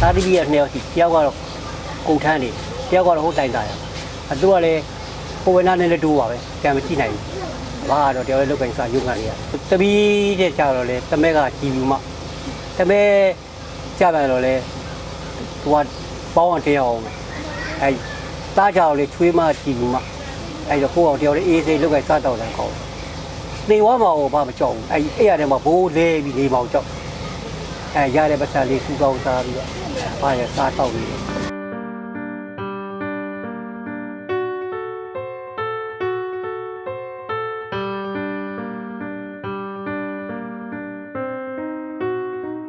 သားသမီးကနှစ်ယောက်ရှိတယောက်ကတော့ကုန်ထမ်းနေတယောက်ကတော့ဟိုတိုင်တာရအတူကလည်းကိုဝေနာနဲ့လည်းတူပါပဲကံမကြည့်နိုင်ဘူးဘာကတော့တယောက်လည်းလုတ်ကင်စာရုံကန်လေးရတပီးတဲ့ကြတော့လေတမဲကကြည်ဘူးမှတမဲကြတယ်တော့လေသူကပေါင်းအောင်တရားအောင်အဲတားကြတော့လေချွေးမကြည်ဘူးမှအဲတော့ကိုအောင်တယောက်လည်းအေးစိလုတ်ကင်စားတော့တယ်ခေါ်နေဝါမှာဘာမကြောက်ဘူးအဲအဲ့ရတယ်မှာဘိုးလေးပြီးနေမောင်ကြောက် အဲရတဲ့ပတ်စံလေးစူကောင်းစားပြီးတော့ဘာရစားတော့ပြီးတ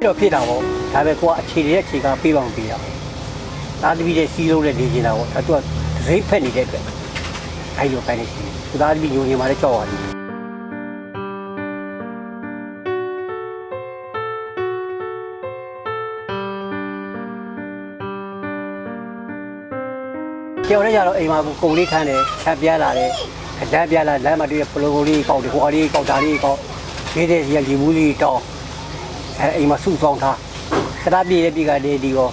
ော့ဖြစ်တာပေါ့ဒါပဲကိုကအခြေရဲ့အခြေကပေးပါမပေးတာသားသမီးတဲ့စီးလုံးနဲ့နေနေတာပေါ့ဒါသူကဒိတ်ဖက်နေတဲ့အတွက်အဲ့လိုပိုင်းနေရှိသူသားသမီးညိုညင်มาလည်းကြောက်ရတယ် ကျော်ရကြတော့အိမ်မှာကုံလေးထမ်းတယ်ထပ်ပြားလာတယ်အတန်းပြားလာလမ်းမှာတွေ့တဲ့ပလိုကိုလေးကောက်တယ်ဟိုအလေးကောက်တာလေးကောက်ရေးတဲ့စီကလီမူးလေးတောင်းအဲအိမ်မှာစုဆောင်ထားသတာပြေတဲ့ပြေကနေဒီကော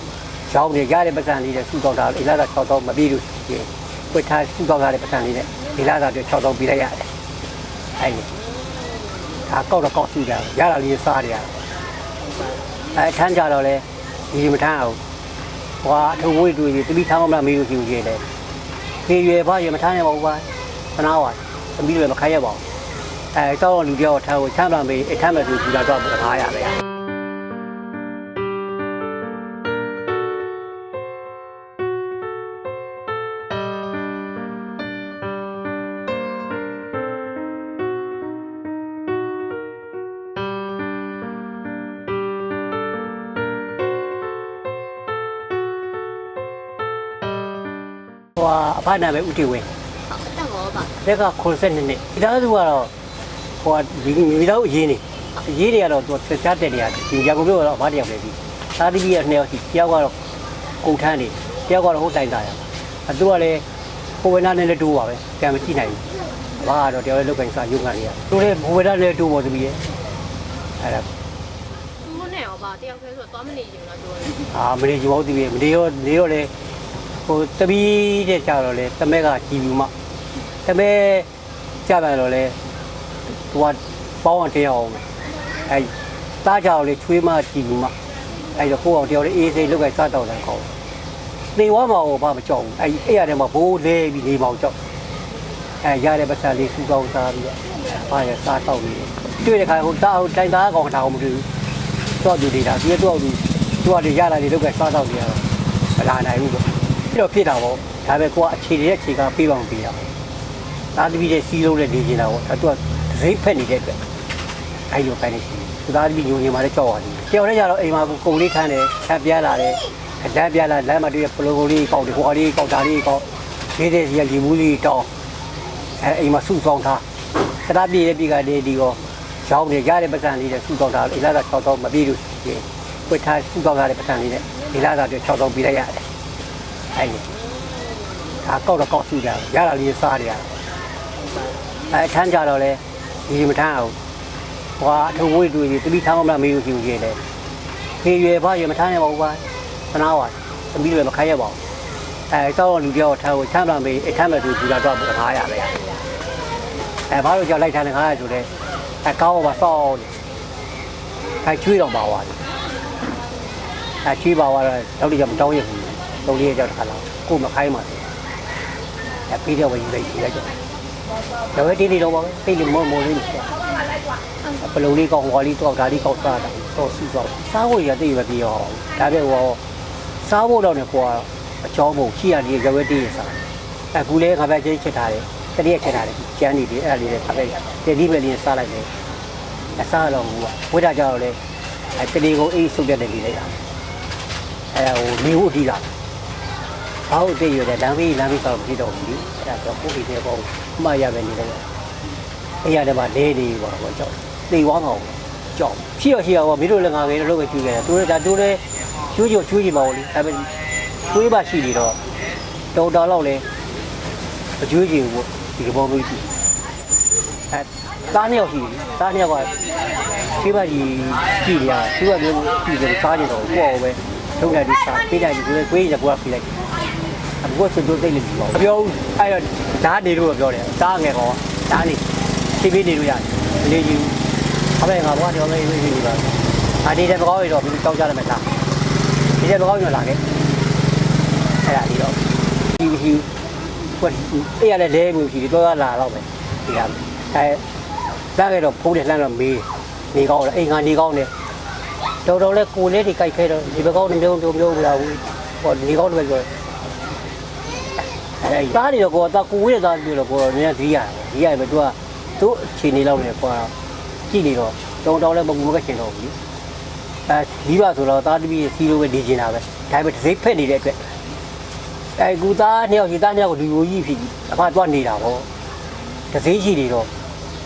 ရောင်းနေရတဲ့ပတ်စံလေးနဲ့စုဆောင်ထားအိမ်လာတာ6တောင်းမပြေလို့ရှိရင်ပွက်ထားစုဆောင်ထားတဲ့ပတ်စံလေးနဲ့ဒီလာတာတွေ6တောင်းပြလိုက်ရတယ်အဲဒီဒါကောက်တော့ကောက်စုကြရတာလေးစားရတယ်အဲထမ်းကြတော့လေဒီမထမ်းအောင် ဟွာအထဝေးတွေ့ပြီးတပိထားမလားမေးလို့ရှိရင်လေခေရွယ်ဘာရမထားနိုင်ပါဘူးကွာသနာပါသမီးတွေမခိုင်းရပါဘူးအဲတော့လူတယောက်ထားကိုချမ်းသာမေးအထမ်းမဲ့သူကြည့်လာတော့ထားရတ အဖနာပဲဥတီဝင်းအတက်ရောပါလက်က82နှစ်ဒီသားစုကတော့ဟိုဒီမိသားစုအရေးနေအရေးတွေကတော့သူဆက်ချတဲ့နေရာဒီရကုန်မြို့ကတော့အဖတယောက်ပဲပြီးသားသမီးကနှစ်ယောက်ရှိတယောက်ကတော့ကုန်ထမ်းနေတယောက်ကတော့ဟိုတိုင်တာရအတူကလည်းကိုဝေနာနဲ့လည်းတူပါပဲကံမကြည့်နိုင်ဘူးဘာကတော့တယောက်လည်းလုတ်ကင်စာရုံကန်လေးရသူလည်းဘိုဝေနာလည်းတူပေါ်သမီးရဲ့အဲ့ဒါသူတို့နဲ့ရောပါတယောက်တည်းဆိုတော့သွားမနေကြဘူးလားပြောတယ်အာမနေကြဘူးသမီးရဲ့မနေရောနေရောလေ ဟိုတပီးတဲ့ကြတော့လေတမဲကကြည်ဘူးမှတမဲကြတယ်တော့လေသူကပေါင်းအောင်တရားအောင်အဲတားကြတော့လေချွေးမကြည့်ဘူးမှအဲတော့ကိုအောင်တရားလေးအေးစိလုတ်ကစားတော့တယ်ခေါ်နေဝါမှာဘာမကြောက်ဘူးအဲအဲ့ရတယ်မှာဘိုးလေးပြီးနေမောင်ကြောက်အဲရတဲ့ပတ်စံလေးစူကောင်းစားပြီးတော့ဘာရစားတော့ပြီးတွေ့တဲ့ခါဟိုတားဟိုတိုင်သားကောင်ထားအောင်မတွေ့ဘူးတော့သူနေတာဒီတော့သူသူကရလာတယ်လုတ်ကစားတော့နေရတော့မလာနိုင်ဘူးပေါ့ ပြီးတော့ဖြစ်တာပေါ့ဒါပဲကိုကအခြေရဲ့အခြေကပေးပါမပေးတာသားသမီးတဲ့စီးလုံးနဲ့နေနေတာပေါ့ဒါသူကဒိတ်ဖက်နေတဲ့အတွက်အဲ့လိုပိုင်းနေရှိသူသားသမီးညိုညင်มาလည်းကြောက်ရတယ်ကြောက်ရကြတော့အိမ်မှာကုံလေးထမ်းတယ်ထပ်ပြားလာတယ်အတန်းပြားလာလမ်းမှာတွေ့တဲ့ပလိုကိုလေးကောက်တယ်ဟိုအလေးကောက်တာလေးကောက်ရေးတဲ့စီကလီမူးလေးတောင်းအဲအိမ်မှာစုဆောင်ထားသတာပြေတဲ့ပြေကနေဒီကောရောင်းနေရတဲ့ပတ်စံလေးနဲ့စုဆောင်ထားအိမ်လာတာ6တောင်းမပြေလို့ရှိရင်ပွက်ထားစုဆောင်ထားတဲ့ပတ်စံလေးနဲ့ဒီလာတာတွေ6တောင်းပြလိုက်ရတယ် အဲ့ဒီဒါကောက်တော့ကောက်စုကြရတာလေးစားရတယ်အဲထမ်းကြတော့လေဒီမထမ်းအောင်ဟွာအထဝေးတွေ့ပြီးတပိထားမလားမေးလို့ရှိရင်လေခေရွယ်ဘာရမထမ်းနိုင်ပါဘူးကွာသနာပါသမီးတွေမခိုင်းရပါဘူးအဲတော့လူတယောက်ထားကိုချမ်းသာမေးအထမ်းမဲ့သူကြည့်လာတော့ထားရတယ်အဲဘာလို့ကြောက်လိုက်ထားနေခါရဆိုလဲအဲကောင်းပါစောင်းအဲချွေးတော့ပါသွားတယ်အဲချွေးပါသွားတော့တော့ဒီကြောင့်မတောင်းရဘူး တော့လေးကြောက်တခါလောက်ကိုမခိုင်းပါဘူးအဲပြီးတော့ဝင်လိုက်ကြည့်လိုက်ကြတော့တေးတေးတော့ပါပဲတေးလို့မောမောလေးပလုံလေးကောက်ဟွာလေးတော့ဒါလေးကောက်စားတာတော့စုတော့စားဖို့ရတိတ်မပြေအောင်ဒါပဲဟောစားဖို့တော့ねကိုကအချောင်းပုံရှိရလေးရွက်တေးရစားအခုလဲခါပဲချင်းချစ်ထားတယ်တတိယချစ်ထားတယ်ကျန်းနေတယ်အဲ့ဒါလေးလည်းခါပဲတေဒီပဲလေးစားလိုက်တယ်အစားတော့ဘူးကဝိဒါကြောက်လဲအဲတတိကုန်းအေးစုပ်တဲ့နေလိုက်တာအဲဟိုနေဖို့အတီးလာ ဘာလို့တည့်ရတယ်လမ်းဘေးလမ်းဘေးဆိုတော့မကြည့်တော့ဘူးအဲ့ဒါတော့ကိုယ်ကြီးတဲ့ပေါ့မှတ်ရပဲနေတယ်အဲ့ရတယ်မှာလဲနေပါတော့ကြောက်သိဝမ်းအောင်ကြောက်ရှိရရှိရပါမင်းတို့လည်းငါငယ်တော့ပဲကျွေးခဲ့တယ်သူတို့ဒါသူတို့ကျွေးကြကျွေးကြပါဦးလေဒါပေမဲ့ကျွေးပါရှိနေတော့တော်တော်လောက်လဲမကျွေးကြဘူးဒီဘောမျိုးရှိအဲသားနှစ်ယောက်ရှိတယ်သားနှစ်ယောက်ကကျွေးပါကြီးကြည့်ရသူကမျိုးကြည့်တယ်စားနေတော့ကိုယ့်အော်ပဲထုံးတယ်ဒီစားပေးတယ်ဒီကိုကိုကြီးကကိုကပေးလိုက် အခုကစွတ်သွိတ်နေပြီပေါ့ပြောအဲ့တော့ဓာတ်နေလို့ပြောတယ်စားငယ်ကောဓာတ်နေဖြည်းဖြည်းနေလို့ရတယ်မလေးကြီးအမေငါဘွားတော်လေးပြေးပြေးပါအဒီတဲ့ကောင်းရတော့ပြီးတောက်ကြရမယ်လားဒီတဲ့ကောင်းရလာခဲ့အဲ့ဒါဒီတော့ဒီဒီကွက်အဲ့ရတဲ့လဲမျိုးရှိတယ်တော့လာတော့ပဲဒီကအဲစားခဲ့တော့ဖုံးတယ်လှမ်းတော့မေးနေကောင်းတယ်အိမ်ကနေကောင်းတယ်တော်တော်လေးကိုလေးတွေကြိုက်ခဲတော့ဒီဘက်ကောင်းမျိုးမျိုးမျိုးမလာဘူးဟောဒီကောင်းတွေပဲပြော အဲသားတွေတော့ကိုသားကိုဝေးတဲ့သားတွေတော့ကိုနည်းဒီရဒီရပဲသူကသူ့အခြေအနေလောက်နေကွာကြည့်နေတော့တောင်းတောင်းလဲမကူမကရှင်တော့ဘူးအဲဒီပါဆိုတော့သားတပည့်စီလိုပဲနေကျင်တာပဲဒါပေမဲ့တစ်စိတ်ဖက်နေတဲ့အတွက်အဲကူသားနှစ်ယောက်ရှိသားနှစ်ယောက်ကိုလူလူကြီးဖြစ်ပြီးအဖသွားနေတာပေါ့တစ်စိတ်ရှိနေတော့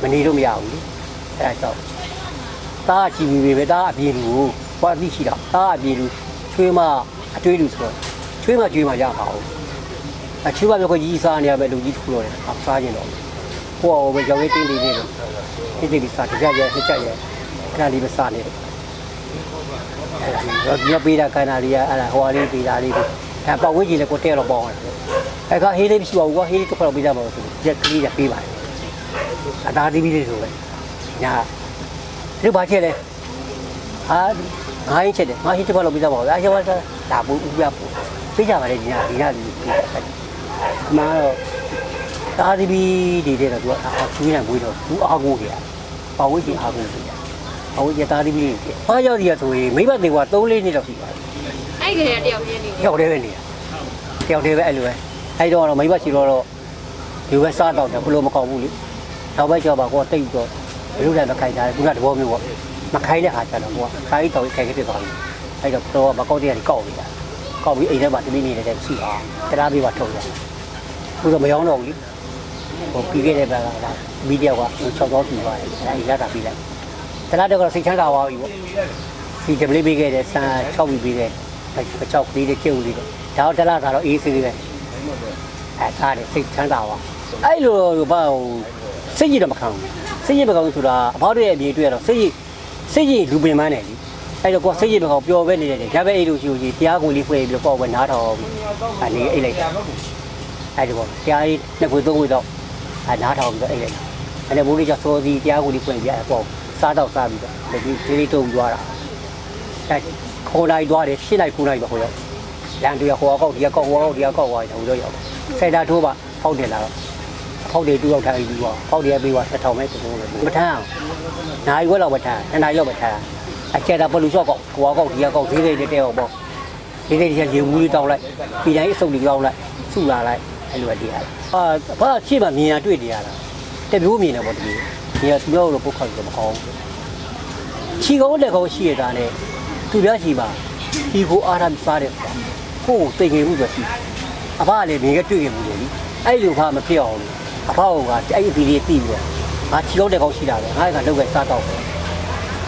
မနေလို့မရဘူးလေအဲဒါကြောင့်တားကြည့်ပြီးပဲတားအပြေလူကိုဘာသိရှိတာတားအပြေလူချွေးမအတွေးလူဆိုတော့ချွေးမကျွေးမရပါဘူး အချွေးမပြောကိုကြီးစားနေရမယ်လူကြီးတစ်ခုတော့တယ်အစားခြင်းတော့ဟိုအောင်ပဲကြောင်လေးတင်းတင်းလေးတော့တိတိလေးစားတကြရဲ့နှစ်ချက်ရဲ့ခဏလေးပဲစားနေတယ်အဲ့ဒါညပေးတာကန္နာလေးကအဲ့ဒါဟိုဟာလေးပေးတာလေးကိုအဲပတ်ဝန်းကျင်လည်းကိုတဲတော့ပေါင်းတယ်အဲ့ကဟေးလေးမရှိပါဘူးကွာဟေးလေးတစ်ခါတော့ပေးကြပါဦးဆိုရက်ကလေးကပေးပါတယ်အသားတီးပြီးလေးဆိုပဲညာဒီဘာချက်လဲဟာ ငါးရင်ချက်တယ်ငါးရင်ချက်ပါလို့ပြသပါဦးအားချက်ပါဒါဘူးဥပြပို့ပြကြပါလေဒီညဒီညဒီပြတယ်အမှန်တော့တာဒီဘီဒီတဲ့တော့သူကအာချူးနေငွေတော့သူအားကိုးကြပါဝိကြီးအားကိုးကြပါဝိကြီးတာဒီဘီတွေဘာရောက်ဒီရဆိုရင်မိဘတွေက3 4နှစ်လောက်ရှိပါတယ်အဲ့ကလေးတယောက်ရင်းနေတယောက်တည်းပဲနေတာတယောက်တည်းပဲအဲ့လိုပဲအဲ့တော့တော့မိဘရှိတော့တော့ဒီပဲစားတော့တယ်ဘလို့မကောက်ဘူးလေနောက်ပဲကြောက်ပါကိုတိတ်တော့ဘလို့လည်းမခိုင်တာခုနတဘောမျိုးပေါ့ မခိုင်တဲ့ခါကျတော့ကိုကခိုင်းတော့ခိုင်ခဲ့ဖြစ်သွားပြီအဲ့တော့တော့မကောက်တဲ့ကနေကောက်နေတာကောက်ပြီးအိမ်ထဲမှာတမိနေတဲ့တဲ့ရှိအောင်တရားပေးပါထုတ်တယ်ခုတော့မယောင်းတော့ဘူးလေဟိုပြီးခဲ့တဲ့ဘက်ကလာမီဒီယာက6တော့ပြီးသွားတယ်အဲ့ရတာပြီးလိုက်တရားတော့စိတ်ချမ်းသာသွားပြီပေါ့ဒီတပလေးပေးခဲ့တဲ့ဆန်6ပြီးပေးတဲ့အချောက်ကလေးတွေကျုပ်လေးတွေဒါတော့တလားသာတော့အေးဆေးလေးပဲအဲစားတယ်စိတ်ချမ်းသာပါအဲ့လိုဘာဟိုစိတ်ကြီးတော့မခံဘူးစိတ်ကြီးမခံဘူးဆိုတာအဖောက်ရဲ့အမြင်တွေ့ရတော့စိတ်ကြီး စိတ်ကြီးလူပင်ပန်းတယ်လीအဲ့တော့ကိုယ်စိတ်ကြီးမခံပျော်ပဲနေတယ်ဒါပဲအဲ့လိုရှိလို့ရှိတရားကိုလေးဖွဲ့ပြီးတော့ပေါ့ပဲနားထောင်ပြီးအနေအိတ်လိုက်တာအဲ့ဒီပေါ့တရားကြီးနှစ်ခွေသုံးခွေတော့အဲနားထောင်ပြီးတော့အိတ်လိုက်တာအဲ့ဒါဘိုးလေးကစောစီတရားကိုလေးဖွဲ့ပြီးအဲ့ပေါ့စားတော့စားပြီးတော့ဒီလေးတုံသွားတာအဲခေါ်လိုက်သွားတယ်ရှင်းလိုက်ခုလိုက်ပါဟိုရောက်လမ်းတွေကဟိုကောက်ဒီကကောက်ဟိုကောက်ဒီကကောက်သွားတယ်ဟိုတော့ရောက်စက်တာထိုးပါဖောက်တယ်လာတော့ ဖောက်တယ်တူရောက်ထားပြီးသွားဖောက်တယ်ပြီးသွားတစ်ထောင်ပဲပုံပုံလို့မထမ်းအောင်နိုင်ဝက်လောက်မထမ်းနှစ်နာရီလောက်မထမ်းအကျက်တာဘလူရှော့ကောက်ဟိုကောက်ဒီကကောက်ဈေးတွေတဲအောင်ပေါ့ဈေးတွေကြီးရေမူးလေးတောင်းလိုက်ပြီးတိုင်းအစုပ်လေးတောင်းလိုက်စုလာလိုက်အဲ့လိုတည်းရအာဘာရှေ့မှာမြင်ရတွေ့တယ်ရတာတမျိုးမြင်တယ်ပေါ့ဒီဒီကပြောလို့ပုတ်ခောက်လို့မကောင်းဘူးချီကောင်းလက်ကောင်းရှိရတာနဲ့သူများရှိပါဒီကိုအားရစားတယ်ဆိုတာကိုယ်ကိုသိငယ်မှုဆိုရှိအဖကလည်းနေကတွေ့ခဲ့မှုလေအဲ့လိုဖမဖြစ်အောင်လို့ အဖကအဲ့ဒီဒီလေးသိပြီးတော့ငါချီကောင်းလက်ကောင်းရှိတာပဲငါကလောက်ပဲစားတော့ပဲ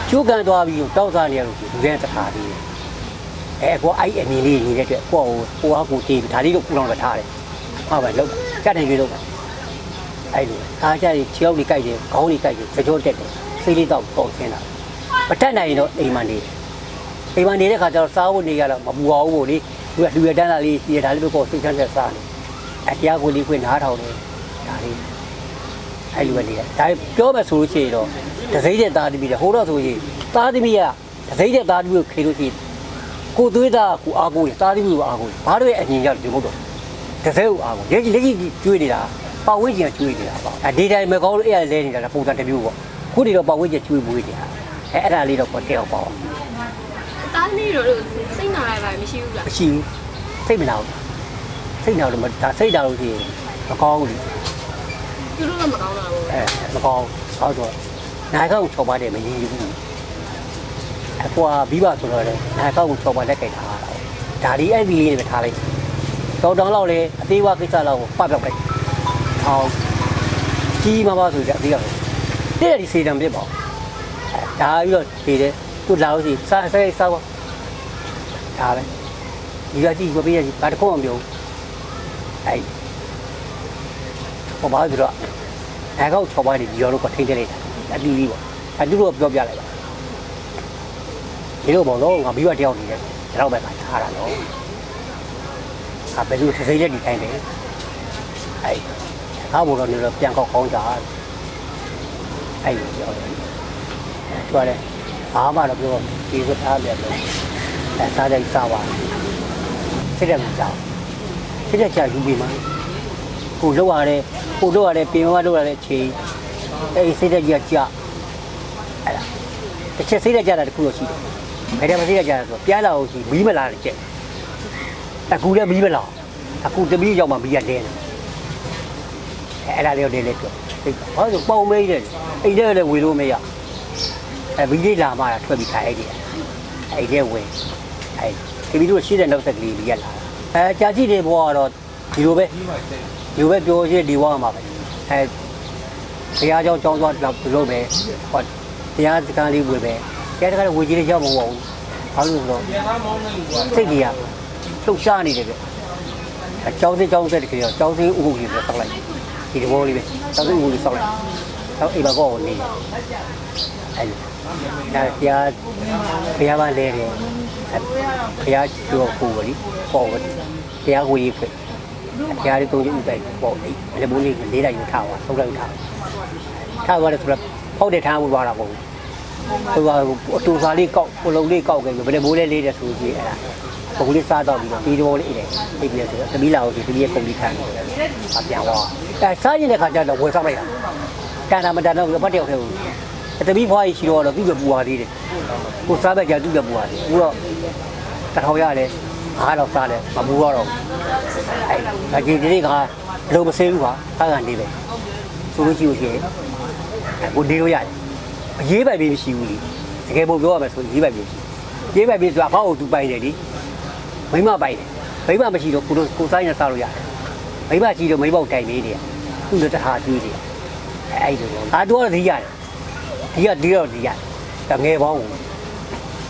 ကျိုးကန်သွားပြီးတောက်စားနေရလို့လူတဲ့တစ်ခါပြီးအဲကိုအဲ့အမြင်လေးနေတဲ့အတွက်ကိုကိုကိုအားကိုတေးဒါလေးတော့ပူလောင်ပဲထားတယ်ဟုတ်ပါလောက်ကြက်တယ်ရွေးတော့အဲ့လိုအားကြချီကောင်းလေးကြိုက်တယ်ခေါင်းလေးကြိုက်တယ်ကြောတက်တယ်စိတ်လေးတော့ပုံစင်းတာမတက်နိုင်ရင်တော့အိမ်မှာနေတယ်အိမ်မှာနေတဲ့ခါကျတော့စားဖို့နေရတော့မပူအောင်ဘူးလေသူကလူရတန်းလာလေးရှိရဒါလေးပဲပေါ့စိတ်ချမ်းသက်စားနေအတရားကိုလေးခွင့်နားထောင်နေ ဒါလေးအဲ့လိုပဲနေရဒါပြောမယ်ဆိုလို့ရှိရင်တော့ဒစိမ့်တဲ့သားသမီးတွေဟိုတော့ဆိုရင်သားသမီးကဒစိမ့်တဲ့သားသမီးကိုခေလို့ရှိရင်ကိုသွေးသားကိုအားကိုးတယ်သားသမီးကိုအားကိုးတယ်ဘာလို့ရဲ့အငြင်းကြောင့်ဒီမဟုတ်တော့ဒစိမ့်ကိုအားကိုးလက်ကြီးလက်ကြီးကျွေးနေတာပတ်ဝန်းကျင်ကကျွေးနေတာပေါ့အဒီတိုင်းမကောင်းလို့အဲ့ရလဲနေတာပုံစံတစ်မျိုးပေါ့ခုဒီတော့ပတ်ဝန်းကျင်ကျွေးမွေးနေတာအဲအဲ့ဒါလေးတော့ပေါ်တက်အောင်ပေါ့တားသမီးတို့စိတ်နာလိုက်ပါမရှိဘူးလားမရှိဘူးစိတ်မနာဘူးစိတ်နာလို့မဒါစိတ်နာလို့ရှိရင်မကောင်းဘူး လေသူတို့ကမကောင်းတာဘူးအဲမကောင်းဟောတော့နိုင်ကောက်ချော်ပါတယ်မရင်းဘူးအကွာပြီးပါဆိုတော့လေနိုင်ကောက်ချော်ပါလက်ကြိုက်ထားတာဒါဒီအဲ့ဒီလေးတွေပဲထားလိုက်တော်တောင်လောက်လေအသေးဝကိစ္စလောက်ကိုပတ်ပြောက်လိုက်ဟောကြီးမပါဆိုကြအသေးရောက်တဲ့ဒီစေတံပြစ်ပါဒါပြီးတော့ဖြေတယ်ခုလာလို့ရှိစားစားစားပါဒါပဲဒီကကြည့်ကိုပေးရစီဘာတခုမှမပြောဘူးအဲ့ ဟောပါဆိုတော့အဲကောက်ချော်ပါနေဒီရောလို့ကထိန်းတယ်လိုက်တာအတူကြီးပေါ့အတူတော့ပြောပြလိုက်ပါဒီလိုပေါ့တော့ငါမိဘတယောက်နေတယ်တော့ပဲကထားတာတော့အဘယ်လိုစိတ်ရက်ဒီတိုင်းပဲအဲ့ဟာဘောတော့နေတော့ပြန်ကောက်ကောင်းကြအဲ့လိုပြောတယ်သူကလည်းဘာမှတော့ပြောဒီစသားပြန်လို့အဲစားတဲ့စားပါစိတ်ရက်မကြောက်စိတ်ရက်ချယူပြီးမှ ကိုလောက်ရတယ်ကိုလောက်ရတယ်ပြင်မလောက်ရတဲ့အချိန်အဲ့စိတ်ရက်ကြီးကကြာအဲ့ဒါတစ်ချက်စိတ်ရက်ကြတာတခုတော့ရှိတယ်ဘယ်တည်းမစိတ်ရက်ကြတာဆိုပြန်လာအောင်ရှိမီးမလာတဲ့ချက်အခုလည်းမီးမလာအခုတမီးရောက်မှမီးရလဲတယ်အဲ့ဒါလေးတော့လေးလေးပြောစိတ်ဘာလို့ပေါင်မေးတယ်အိမ်ထဲလည်းဝေလို့မရအဲမီးလေးလာမှထွက်ပြီးထိုင်လိုက်တယ်အဲ့ဒီဝေအဲ့ဒီပြီးတော့ရှိတဲ့နောက်သက်ကလေးလေးရလာအဲကြာကြည့်တဲ့ဘဝကတော့ဒီလိုပဲ ဒီလိုပဲပြောရှိဒီဘဝမှာပဲအဲတရားကြောင်းကြောင်းသွားတော့ဒီလိုပဲဟောတရားစကားလေးဝေပဲတရားစကားလေးဝေကြီးလေးရောက်မဟုတ်ဘူးဘာလို့လဲဆိုတော့စိတ်ကြီးကလှုပ်ရှားနေတယ်ဗျအကြောင်းစင်းကြောင်းဆက်တကယ်တော့ကြောင်းစင်းဥပုပ်ကြီးပဲစောက်လိုက်ဒီဘောလေးပဲကြောင်းစင်းဥပုပ်ကြီးစောက်လိုက်တော့အိမ်ဘကောကိုနေအဲ့ဒါတရားဘုရားမလဲတယ်ဘုရားကျော်ကိုလေပေါ့ပဲတရားကိုရေးဖြစ် တရားလေးသုံးချက်ဥပိုက်ပေါ့လေလည်းဘုန်းလေးလေးတိုင်းယူထားပါသုံးလိုက်ထားထားသွားတယ်ဆိုတော့ဖောက်တဲ့ထားမှုသွားတာပေါ့ဟိုကအတူစားလေးကောက်ပလုံလေးကောက်ခဲ့ပြီဘယ်မိုးလေးလေးတဲ့ဆိုကြည့်အဲ့ဒါပုံလေးစားတော့ပြီးတော့ဒီတော်လေးအိတ်တယ်အိတ်ပြဆိုတော့သမီးလာကိုဒီသမီးရဲ့ကုန်ပြီးခံတယ်အပြန်သွားအဲစားရင်တဲ့ခါကျတော့ဝယ်ဆောင်လိုက်တာတန်တာမတန်တော့ဘတ်တယောက်ထဲကိုသမီးဖွားကြီးရှိတော့တော့သူ့ပဲပူပါသေးတယ်ကိုစားဘက်ကျသူ့ပဲပူပါသေးဘူးတော့တထောင်ရတယ် အားတော့စားတယ်မပူတော့တော့အဲဒီဒီကလုံးမစင်းဘူးပါအားကနေပဲဆိုလို့ရှိလို့ရှိရင်ကိုနေလို့ရတယ်အရေးပိုင်ပြီးမရှိဘူးလေတကယ်ပုံပြောရမယ်ဆိုရေးပိုင်ပြီးရှိရေးပိုင်ပြီးဆိုတာဘောက်ကိုသူပိုင်တယ်လေမိမပိုင်တယ်မိမမရှိတော့ကိုကိုစားရင်စားလို့ရတယ်မိမရှိတော့မိဘောက်တိုင်နေတယ်သူ့တဟာကျွေးတယ်အဲ့ဒီလိုအာတော့ဒီရတယ်ဒီကဒီတော့ဒီရတယ်တငယ်ပေါင်း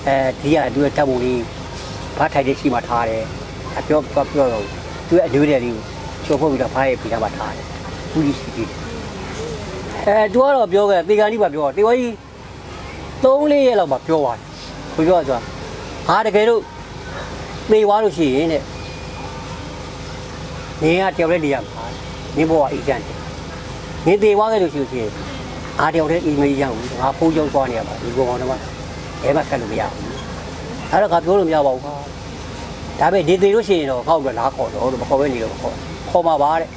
အဲဒီကသူ့တပ်ပုံလေး ဘာထိုင်တဲ့ရှိမှထားတယ်အပြောပြောပြောတော့သူ့အမျိုးတဲ့လေးကိုချိုးဖို့ပြီးတော့ဖားရဲ့ပြီးတော့မှထားတယ်ဘူးကြီးရှိသေးတယ်အဲသူကတော့ပြောခဲ့တေကန်ကြီးပါပြောတေဝကြီး3-4ရက်လောက်မှပြောသွားတယ်ကိုပြောဆိုတာဟာတကယ်လို့သေသွားလို့ရှိရင်တဲ့နေကတယောက်လေးနေရမှာနင်းဘောကအေးချမ်းတယ်နင်းသေသွားခဲ့လို့ရှိရင်အားတယောက်လေးအေးမရဘူးငါဖိုးကြောက်သွားနေရမှာဒီကောင်ကတော့အဲမှဆက်လို့မရဘူး အဲ့တော့ကပြောလို့မရပါဘူးကွာဒါပေမဲ့နေသေးလို့ရှိရင်တော့ခောက်တော့လားခေါ်တော့မခေါ်ဘဲနေတော့ခေါ်ခေါ်มาပါတဲ့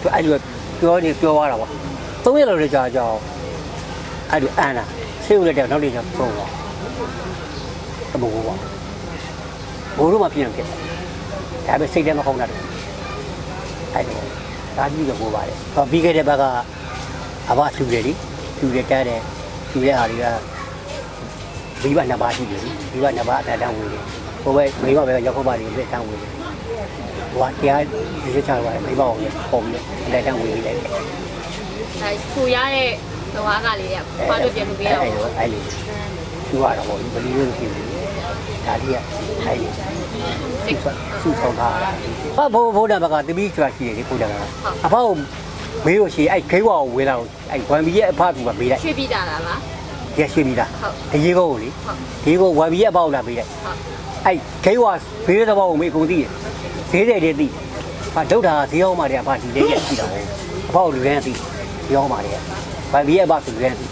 သူအဲ့လိုပြောနေပြောသွားတာပေါ့သုံးရက်လောက်ကြာကြာအဲ့လိုအန်တာဆေးဦးလက်တဲ့နောက်နေ့ကျဆုံးသွားအမိုးပါဘိုးတို့မှပြင်ဖြစ်တယ်ဒါပေမဲ့စိတ်ထဲမကောင်းတာတယ်အဲ့လိုဒါကြီးကဘိုးပါတယ်ဟောပြီးခဲ့တဲ့ဘက်ကအဘလှူတယ်လေလှူတယ်တဲတယ်လှူတဲ့ဟာတွေက မိဘနှစ်ပါးရှိတယ်မိဘနှစ်ပါးအတန်တန်းဝင်တယ်ဟိုဘက်မိဘပဲရောက်ခပါတွေလက်တန်းဝင်တယ်ဟိုကတရားဒီချက်ချပါတယ်မိဘကိုပုံပြီးလက်တန်းဝင်ပြီးလိုက်တယ်အဲခူရတဲ့သဝါကလေးကဖွားလို့ပြန်လို့ပြရအောင်အဲ့လိုအဲ့လိုသူရတော့ဘယ်လိုလုပ်ဖြစ်လဲဒါလေးကအဲ့လိုစုဆောင်ထားတာဘာဘိုးဘိုးတဘကတပီးကျွာရှိတယ်ဒီဘိုးတကအဖေကိုမေးလို့ရှိရင်အဲ့ခိဝါကိုဝေးလာကိုအဲ့ဝမ်ဘီရဲ့အဖကမေးလိုက်ရွှေ့ပြီးတာလား လားရရှိပြီလားဟုတ်အရေးကောကိုလေဟုတ်ဒီကိုဝမ်ဘီရဲ့အဖေကိုလာမေးလိုက်ဟုတ်အဲ့ခိဝါဘေးတဲ့ဘောကိုမေးအကုန်သိတယ်ဈေးတယ်တည်းသိဟာဒုတ်တာဈေးအောင်မာတယ်အဖဒီလေးရဲ့ရှိတာဟုတ်အဖေကိုလူရန်သိဈေးအောင်မာတယ်ဝမ်ဘီရဲ့အဖဆိုလူရန်သိ